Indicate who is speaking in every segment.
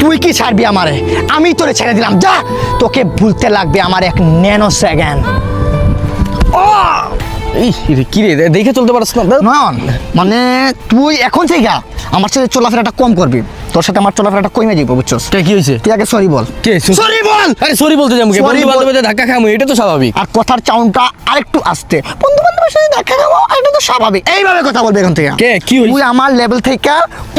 Speaker 1: তুই কি ছাড়বি আমারে? আমি তোরে ছেড়ে দিলাম যা! তোকে ভুলতে লাগবে আমার এক ন্যানো সেকেন্ড
Speaker 2: ও কি রে দেখে চলতে পারছ না।
Speaker 1: মানে তুই এখন থেকে আমার সাথে চলাফেরাটা কম করবি। তোর সাথে আমার চলাফেরাটা কমে যাব বুঝছস?
Speaker 2: কে কি হয়েছে?
Speaker 1: তুই আগে সরি বল।
Speaker 2: কে
Speaker 1: সরি বল!
Speaker 2: আরে সরি বলতে যাব
Speaker 1: Sorry
Speaker 2: বন্ধু বান্ধবের ধাক্কা খামু এটা তো স্বাভাবিক।
Speaker 1: আর কথার চাউনটা আরেকটু আসতে। বন্ধু বান্ধবের সাথে দেখা খাব এটা তো স্বাভাবিক। এইভাবে কথা বলবে এখন থেকে।
Speaker 2: কে, কি হইছে?
Speaker 1: তুই আমার লেভেল থেকে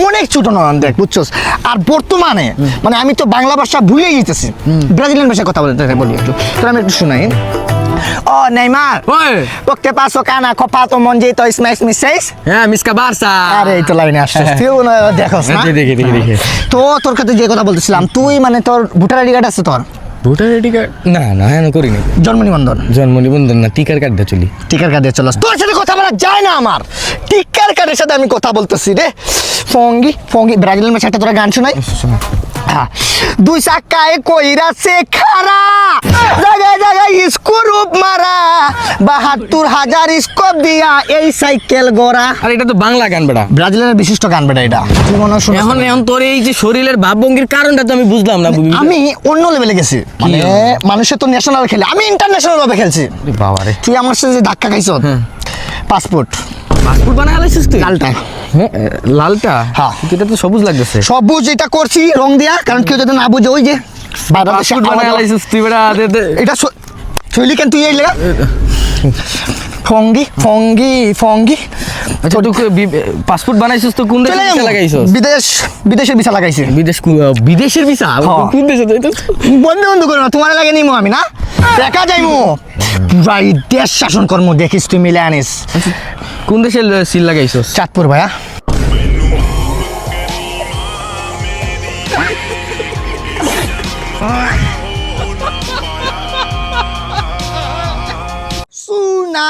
Speaker 1: অনেক ছোট নয়ন দেখ বুঝছস? আর বর্তমানে মানে আমি তো বাংলা ভাষা ভুলে যেতেছি। ব্রাজিলিয়ান ভাষায় কথা বলতে বলি একটু। তোর আমি একটু শুনাই। নেইমার
Speaker 2: ওই
Speaker 1: Porque paso cana, copato, monjito, smash me seis?
Speaker 2: হ্যাঁ মিসকা বারসা।
Speaker 1: আরে এই তো লাইনে আসছিস। তুই দেখোস না
Speaker 2: দেখে দেখে দেখে দেখে।
Speaker 1: তো তোর কাছে যে কথা বলতেছিলাম তুই মানে তোর ভোটার আইডি কার্ড আছে তোর?
Speaker 2: Voter ID card? না না হ্যাঁ
Speaker 1: জন্ম নিবন্ধন?
Speaker 2: জন্ম নিবন্ধন না টিকার কার্ড দিয়ে চলি।
Speaker 1: টিকার কার্ডে চলো তোর সাথে কথা বলা যায় না আমার। টিকার কার্ডের সাথে আমি কথা বলতেছি রে। ফঙ্গি ফঙ্গি ব্রাজিলের ম্যাচ একটা তোরা গান শোনাই। হ্যাঁ। দুই চাকায় কইরা সে খারা জায়গায় জায়গায় স্ক্রুপ মারা। বাহাত্তর হাজার স্কোপ দিয়া এই সাইকেল গড়া।
Speaker 2: আর এটা তো বাংলা গান বেটা।
Speaker 1: ব্রাজিলের বিশিষ্ট গান বেটা এটা। মনে হয় শুনিস
Speaker 2: এখন এখন তোর এই যে শরীরের ভাবভঙ্গির কারণটা তো আমি বুঝলাম না
Speaker 1: আমি অন্য লেভেলে গেছি। মানে মানুষের তো ন্যাশনাল খেলে। আমি ইন্টারন্যাশনাল ভাবে খেলছি।
Speaker 2: বাবা রে।
Speaker 1: তুই আমার সাথে ধাক্কা খাইছ? পাসপোর্ট।
Speaker 2: পাসপোর্ট বানায় আলাইছিস তুই?
Speaker 1: লালটা।
Speaker 2: হ্যাঁ লালটা?
Speaker 1: হ্যাঁ।
Speaker 2: এটা তো সবুজ লাগতেছে।
Speaker 1: সবুজ এটা করছি রং দিয়া কারণ কেউ যদি না বুঝে ওই যে এটা শৈলি কেন তুই এই লেগা ফঙ্গি ফঙ্গি ফঙ্গি।
Speaker 2: আচ্ছা তুই পাসপোর্ট বানাইছিস তো কোন দেশে
Speaker 1: চলে
Speaker 2: লাগাইছিস?
Speaker 1: বিদেশ বিদেশের ভিসা লাগাইছে।
Speaker 2: বিদেশ বিদেশের ভিসা। কোন দেশে
Speaker 1: বন্ধু বন্ধু করো না তোমার লাগে নিমো আমি না? দেখা যাইমো। পুরা এই দেশ শাসন কর্ম দেখিস তুই মিলে আনিস।
Speaker 2: কোন দেশে সিল লাগাইছস?
Speaker 1: চাঁদপুর ভাইয়া।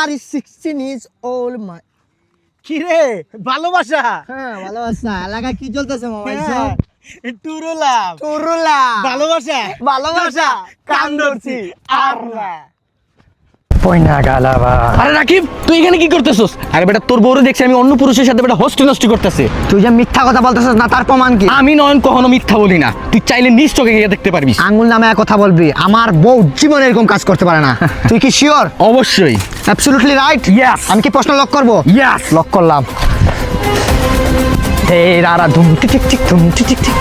Speaker 1: Sunari 16 ইজ অল মাই
Speaker 3: কি রে ভালোবাসা।
Speaker 1: হ্যাঁ ভালোবাসা। এলাকা কি চলতেছে মোবাইল
Speaker 3: হ্যাঁ, টুরুলাম।
Speaker 1: টুরুলা
Speaker 3: ভালোবাসা।
Speaker 1: ভালোবাসা।
Speaker 3: কান ধরছি আর না
Speaker 1: পয়না গালাবা।
Speaker 2: আরে রাকিব তুই এখানে কি করতেছস? আরে বেটা তোর বউরে দেখছি আমি অন্য পুরুষের সাথে বেটা হস্টি নষ্টি করতেছে।
Speaker 1: তুই যে মিথ্যা কথা বলতেছিস না তার প্রমাণ কি?
Speaker 2: আমি নয়ন কখনো মিথ্যা বলি না। তুই চাইলে নিজ চোখে গিয়ে দেখতে পারবি।
Speaker 1: আঙ্গুল নামে কথা বলবি আমার বউ জীবনে এরকম কাজ করতে পারে না। তুই কি শিওর
Speaker 2: অবশ্যই।
Speaker 1: Absolutely right
Speaker 2: Yes.
Speaker 1: আমি কি প্রশ্ন লক করব?
Speaker 2: Yes.
Speaker 1: লক করলাম। হে রারা ধুম টিক টিক ধুম টিক টিক টিক।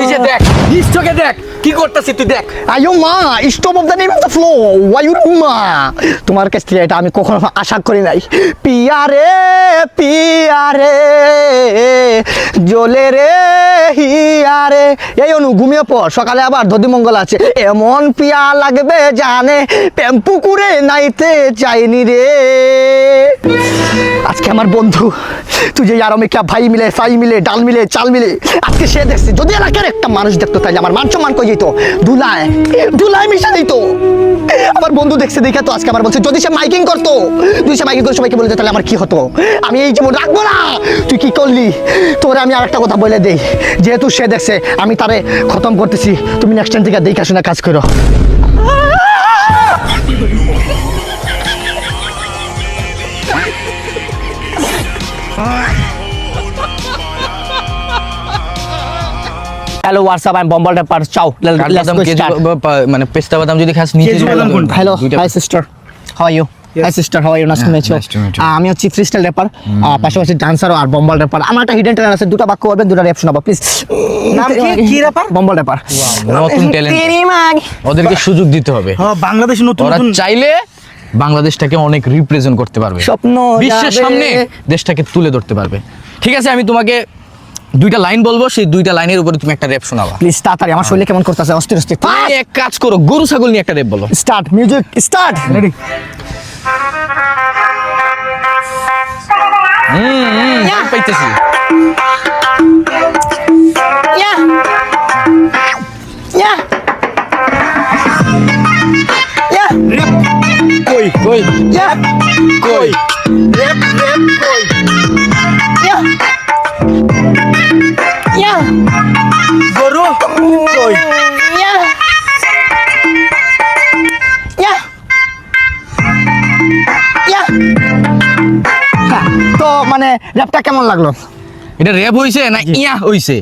Speaker 2: এই যে দেখ নিজ চোখে দেখ। কি করতেছিস তুই দেখ।
Speaker 1: আয়ো মা stop of the name of the flow your মা তোমার কাছ থেকে এটা আমি কখনো আশা করি নাই। পিয়ারে পিয়ারে জলে রে হিয়ারে এই অনু, ঘুমিয়ে পর সকালে আবার দধি মঙ্গল আছে। এমন পিয়া লাগবে জানে, প্রেম পুকুরে নাইতে চাইনি রে। আজকে আমার বন্ধু, তুই যে আর অমিকা ভাই মিলে, সাই মিলে, ডাল মিলে, চাল মিলে, আজকে সে দেখছে, যদি এলাকার একটা মানুষ দেখতো তাহলে আমার মান কই যেত ধুলায় ধুলায় মিশা দিত। আমার বন্ধু দেখছে, দেখে তো আজকে আমার বলছে, যদি সে মাইকিং করতো, যদি সে মাইকিং করে সবাইকে বলে তাহলে আমার কি হতো? আমি এই জীবন রাখব না। তুই কি করলি? তোরে আমি আর একটা কথা বলে দেই। যেহেতু সে দেখছে, আমি তারে খতম করতেছি। তুমি নেক্সট টাইম থেকে দেখে শুনে কাজ করো। হ্যালো হোয়াটসঅ্যাপ আই এম বম্বল রেপার চাও
Speaker 2: মানে পেস্তা বাদাম যদি খাস নিচে?
Speaker 1: Hello hi sister how are you hi sister how are you nice to meet you. আমি হচ্ছে ফ্রিস্টাইল র্যাপার পাশাপাশি ডান্সার আর বম্বল র্যাপার আমার একটা হিডেন ট্যালেন্ট আছে দুটো বাক্য বলবেন দুটো র্যাপ শোনাবো প্লিজ
Speaker 3: নাম কি? কি?
Speaker 1: বম্বল র্যাপার
Speaker 2: নতুন ট্যালেন্ট ওদেরকে সুযোগ দিতে হবে।
Speaker 3: হ্যাঁ বাংলাদেশে নতুন
Speaker 2: ওরা
Speaker 3: নতুন
Speaker 2: চাইলে বাংলাদেশটাকে অনেক রিপ্রেজেন্ট করতে পারবে।
Speaker 1: স্বপ্ন
Speaker 2: বিশ্বের সামনে দেশটাকে তুলে ধরতে পারবে। ঠিক আছে আমি তোমাকে দুইটা লাইন বলব সেই দুইটা লাইনের উপরে তুমি একটা র্যাপ শোনাবা।
Speaker 1: প্লিজ তাড়াতাড়ি আমার শরীরে কেমন করতেছে অস্থির অস্থির।
Speaker 2: তুমি এক কাজ করো গরু ছাগল নিয়ে একটা র্যাপ বলো।
Speaker 1: Start music start
Speaker 3: ready
Speaker 2: hmm hmm, পাইতেছি।
Speaker 3: কই?
Speaker 2: কই? কই?
Speaker 3: রেপ রেপ কই কই?
Speaker 1: র্যাপটা কেমন লাগল?
Speaker 2: এটা র্যাপ হইছে না ইয়া হইছে?